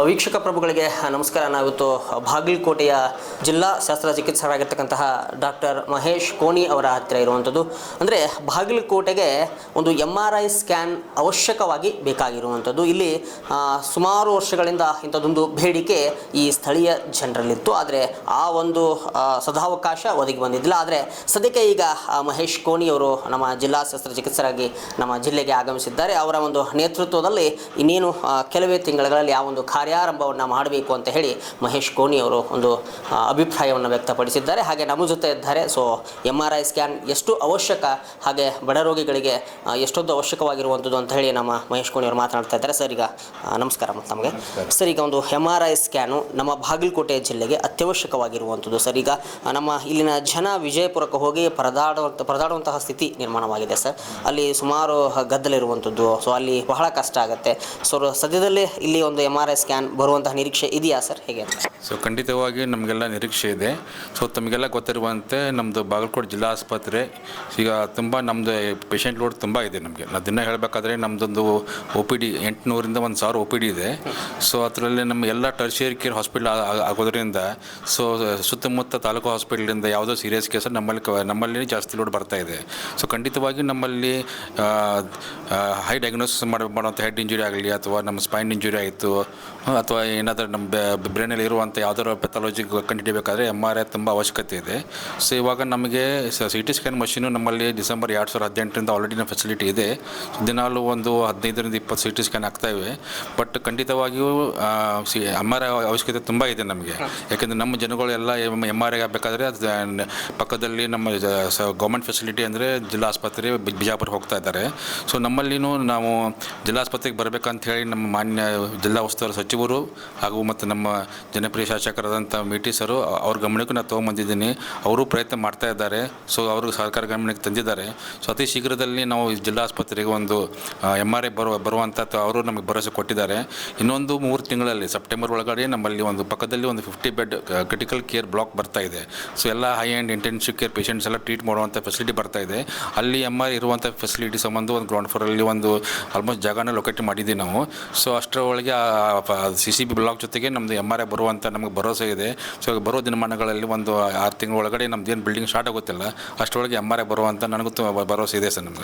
ವೀಕ್ಷಕ ಪ್ರಭುಗಳಿಗೆ ನಮಸ್ಕಾರ. ನಾವಿತ್ತು ಬಾಗಲಕೋಟೆಯ ಜಿಲ್ಲಾ ಶಾಸ್ತ್ರ ಚಿಕಿತ್ಸಕರಾಗಿರ್ತಕ್ಕಂತಹ ಡಾಕ್ಟರ್ ಮಹೇಶ್ ಕೋಣಿ ಅವರ ಹತ್ತಿರ ಇರುವಂಥದ್ದು. ಅಂದರೆ ಬಾಗಲಕೋಟೆಗೆ ಒಂದು ಎಂ ಆರ್ ಐ ಸ್ಕ್ಯಾನ್ ಅವಶ್ಯಕವಾಗಿ ಬೇಕಾಗಿರುವಂಥದ್ದು. ಇಲ್ಲಿ ಸುಮಾರು ವರ್ಷಗಳಿಂದ ಇಂಥದ್ದೊಂದು ಬೇಡಿಕೆ ಈ ಸ್ಥಳೀಯ ಜನರಲ್ಲಿತ್ತು. ಆದರೆ ಆ ಒಂದು ಸದಾವಕಾಶ ಒದಗಿ ಬಂದಿದ್ದಿಲ್ಲ. ಆದರೆ ಸದ್ಯಕ್ಕೆ ಈಗ ಮಹೇಶ್ ಕೋಣಿ ಅವರು ನಮ್ಮ ಜಿಲ್ಲಾ ಶಸ್ತ್ರಚಿಕಿತ್ಸರಾಗಿ ನಮ್ಮ ಜಿಲ್ಲೆಗೆ ಆಗಮಿಸಿದ್ದಾರೆ. ಅವರ ಒಂದು ನೇತೃತ್ವದಲ್ಲಿ ಇನ್ನೇನು ಕೆಲವೇ ತಿಂಗಳುಗಳಲ್ಲಿ ಆ ಒಂದು ಕಾರ್ಯಾರಂಭವನ್ನು ಮಾಡಬೇಕು ಅಂತ ಹೇಳಿ ಮಹೇಶ್ ಕೋಣಿ ಅವರು ಒಂದು ಅಭಿಪ್ರಾಯವನ್ನು ವ್ಯಕ್ತಪಡಿಸಿದ್ದಾರೆ. ಹಾಗೆ ನಮ್ಮ ಜೊತೆ ಇದ್ದಾರೆ. So M R I scan ಎಷ್ಟು ಅವಶ್ಯಕ ಹಾಗೆ ಬಡ ರೋಗಿಗಳಿಗೆ ಎಷ್ಟೊಂದು ಅವಶ್ಯಕವಾಗಿರುವಂಥದ್ದು ಅಂತ ಹೇಳಿ ನಮ್ಮ ಮಹೇಶ್ ಕೋಣಿ ಅವರು ಮಾತನಾಡ್ತಾ ಇದ್ದಾರೆ. ಸರ್ ಈಗ ನಮಸ್ಕಾರ ಮತ್ತು ತಮಗೆ ಸರ್ ಈಗ ಒಂದು ಎಂ ಆರ್ ಐ ಸ್ಕ್ಯಾನು ನಮ್ಮ ಬಾಗಲಕೋಟೆ ಜಿಲ್ಲೆಗೆ ಅತ್ಯವಶ್ಯಕವಾಗಿರುವಂಥದ್ದು. ಸರ್ ಈಗ ನಮ್ಮ ಇಲ್ಲಿನ ಜನ ವಿಜಯಪುರಕ್ಕೆ ಹೋಗಿ ಪರದಾಡುವಂಥ ಪರದಾಡುವಂತಹ ಸ್ಥಿತಿ ನಿರ್ಮಾಣವಾಗಿದೆ ಸರ್. ಅಲ್ಲಿ ಸುಮಾರು ಗದ್ದಲಿರುವಂಥದ್ದು. ಸೊ ಅಲ್ಲಿ ಬಹಳ ಕಷ್ಟ ಆಗುತ್ತೆ. ಸೊ ಸದ್ಯದಲ್ಲೇ ಇಲ್ಲಿ ಒಂದು ಎಂ ಆರ್ ಐ ಸ್ಕ್ಯಾನ್ ಬರುವಂತಹ ನಿರೀಕ್ಷೆ ಇದೆಯಾ ಸರ್? ಹೇಗೆ? ಸೊ ಖಂಡಿತವಾಗಿ ನಮಗೆಲ್ಲ ನಿರೀಕ್ಷೆ ಇದೆ. ಸೊ ತಮಗೆಲ್ಲ ಗೊತ್ತಿರುವಂತೆ ನಮ್ಮದು ಬಾಗಲಕೋಟೆ ಜಿಲ್ಲಾ ಆಸ್ಪತ್ರೆ, ಈಗ ತುಂಬ ನಮ್ಮದು ಪೇಷಂಟ್ ಲೋಡ್ ತುಂಬ ಇದೆ ನಮಗೆ. ನಾವು ದಿನ ಹೇಳಬೇಕಾದ್ರೆ ನಮ್ಮದೊಂದು ಒ ಪಿ ಡಿ ಎಂಟುನೂರಿಂದ ಒಂದು ಸಾವಿರ ಒ ಪಿ ಡಿ ಇದೆ. ಸೊ ಅದರಲ್ಲಿ ನಮ್ಮ ಎಲ್ಲ ಟರ್ಷಿಯರಿ ಕೇರ್ ಹಾಸ್ಪಿಟಲ್ ಆಗೋದ್ರಿಂದ ಸೊ ಸುತ್ತಮುತ್ತ ತಾಲೂಕು ಹಾಸ್ಪಿಟಲಿಂದ ಯಾವುದೋ ಸೀರಿಯಸ್ ಕೇಸ್ ನಮ್ಮಲ್ಲಿ ನಮ್ಮಲ್ಲಿ ಜಾಸ್ತಿ ಲೋಡ್ ಬರ್ತಾ ಇದೆ. ಸೊ ಖಂಡಿತವಾಗಿ ನಮ್ಮಲ್ಲಿ ಹೈ ಡಯಾಗ್ನೋಸಿಸ್ ಮಾಡಿ ಮಾಡುವಂಥ ಹೆಡ್ ಇಂಜುರಿ ಆಗಲಿ ಅಥವಾ ನಮ್ಮ ಸ್ಪೈನ್ ಇಂಜುರಿ ಆಯಿತು ಅಥವಾ ಏನಾದರೂ ನಮ್ಮ ಬ್ರೈನಲ್ಲಿ ಇರುವಂಥ ಯಾವ್ದಾದ್ರು ಪೆಥಾಲಜಿ ಕಂಡುಹಿಡಿಯಬೇಕಾದ್ರೆ ಎಂ ಆರ್ ಐ ತುಂಬ ಅವಶ್ಯಕತೆ ಇದೆ. ಸೊ ಇವಾಗ ನಮಗೆ ಸಿ ಟಿ ಸ್ಕ್ಯಾನ್ ಮಷೀನು ನಮ್ಮಲ್ಲಿ ಡಿಸೆಂಬರ್ ಎರಡು ಸಾವಿರದ ಹದಿನೆಂಟರಿಂದ ಆಲ್ರೆಡಿ ನಮ್ಮ ಫೆಸಿಲಿಟಿ ಇದೆ. ದಿನಾಲು ಒಂದು ಹದಿನೈದರಿಂದ ಇಪ್ಪತ್ತು ಸಿ ಟಿ ಸ್ಕ್ಯಾನ್ ಆಗ್ತಾ ಇವೆ. ಬಟ್ ಖಂಡಿತವಾಗಿಯೂ ಸಿ ಎಂ ಆರ್ ಐ ಅವಶ್ಯಕತೆ ತುಂಬ ಇದೆ ನಮಗೆ. ಯಾಕೆಂದರೆ ನಮ್ಮ ಜನಗಳೆಲ್ಲ ಎಂ ಆರ್ ಐ ಆಗಬೇಕಾದ್ರೆ ಅದು ಪಕ್ಕದಲ್ಲಿ ನಮ್ಮ ಗೌರ್ಮೆಂಟ್ ಫೆಸಿಲಿಟಿ ಅಂದರೆ ಜಿಲ್ಲಾ ಆಸ್ಪತ್ರೆ ಬಿಜಾಪುರ ಹೋಗ್ತಾ ಇದ್ದಾರೆ. ಸೊ ನಮ್ಮಲ್ಲಿನೂ ನಾವು ಜಿಲ್ಲಾಸ್ಪತ್ರೆಗೆ ಬರಬೇಕಂತ ಹೇಳಿ ನಮ್ಮ ಮಾನ್ಯ ಜಿಲ್ಲಾ ಉಸ್ತುವಾರಿ ಸಚಿವರು ಹಾಗೂ ಮತ್ತು ನಮ್ಮ ಜನಪ್ರಿಯ ಶಾಸಕರಾದಂಥ ಮೀಟಿ ಸರು ಅವ್ರ ಗಮನಕ್ಕೂ ನಾನು ತೊಗೊಂಬಂದಿದ್ದೀನಿ. ಅವರು ಪ್ರಯತ್ನ ಮಾಡ್ತಾ ಇದ್ದಾರೆ. ಸೊ, ಅವರು ಸರ್ಕಾರ ಗಮನಕ್ಕೆ ತಂದಿದ್ದಾರೆ. ಸೊ, ಅತಿ ಶೀಘ್ರದಲ್ಲಿ ನಾವು ಜಿಲ್ಲಾ ಆಸ್ಪತ್ರೆಗೆ ಒಂದು ಎಂ ಆರ್ ಐ ಬರುವ, ಬರುವಂಥ ಅವರು ನಮಗೆ ಭರವಸೆ ಕೊಟ್ಟಿದ್ದಾರೆ. ಇನ್ನೊಂದು ಮೂರು ತಿಂಗಳಲ್ಲಿ ಸೆಪ್ಟೆಂಬರ್ ಒಳಗಡೆ ನಮ್ಮಲ್ಲಿ ಒಂದು ಪಕ್ಕದಲ್ಲಿ ಒಂದು fifty bed critical care block ಬರ್ತಾ ಇದೆ. ಸೊ, ಎಲ್ಲ high and intensive care patients ಎಲ್ಲ ಟ್ರೀಟ್ ಮಾಡುವಂಥ ಫೆಸಿಲಿಟಿ ಬರ್ತಾ ಇದೆ. ಅಲ್ಲಿ ಎಂ ಆರ್ ಇರುವಂಥ ಫೆಸಿಲಿಟಿ ಸಂಬಂಧ ಒಂದು ಗ್ರೌಂಡ್ ಫ್ಲೋರಲ್ಲಿ ಒಂದು ಆಲ್ಮೋಸ್ಟ್ ಜಾಗನ ಲೊಕೇಟ್ ಮಾಡಿದ್ದೀವಿ ನಾವು. ಸೊ, ಅಷ್ಟರೊಳಗೆ ಸಿ ಸಿ ಬಿ ಬ್ಲಾಕ್ ಜೊತೆಗೆ ನಮ್ಮದು ಎಂ ಆರ್ ಐ ಬರುವಂಥ ನಮಗೆ ಭರವಸೆ ಇದೆ. ಸೊ ಬರೋ ದಿನಮಾನಗಳಲ್ಲಿ ಒಂದು ಆರು ತಿಂಗಳ ಒಳಗಡೆ ನಮ್ದು ಏನು ಬಿಲ್ಡಿಂಗ್ ಸ್ಟಾರ್ಟ್ ಆಗುತ್ತಿಲ್ಲ, ಅಷ್ಟರೊಳಗೆ ಎಂ ಆರ್ ಐ ಬರುವಂಥ ನನಗೂ ಭರವಸೆ ಇದೆ ಸರ್ ನಮಗೆ.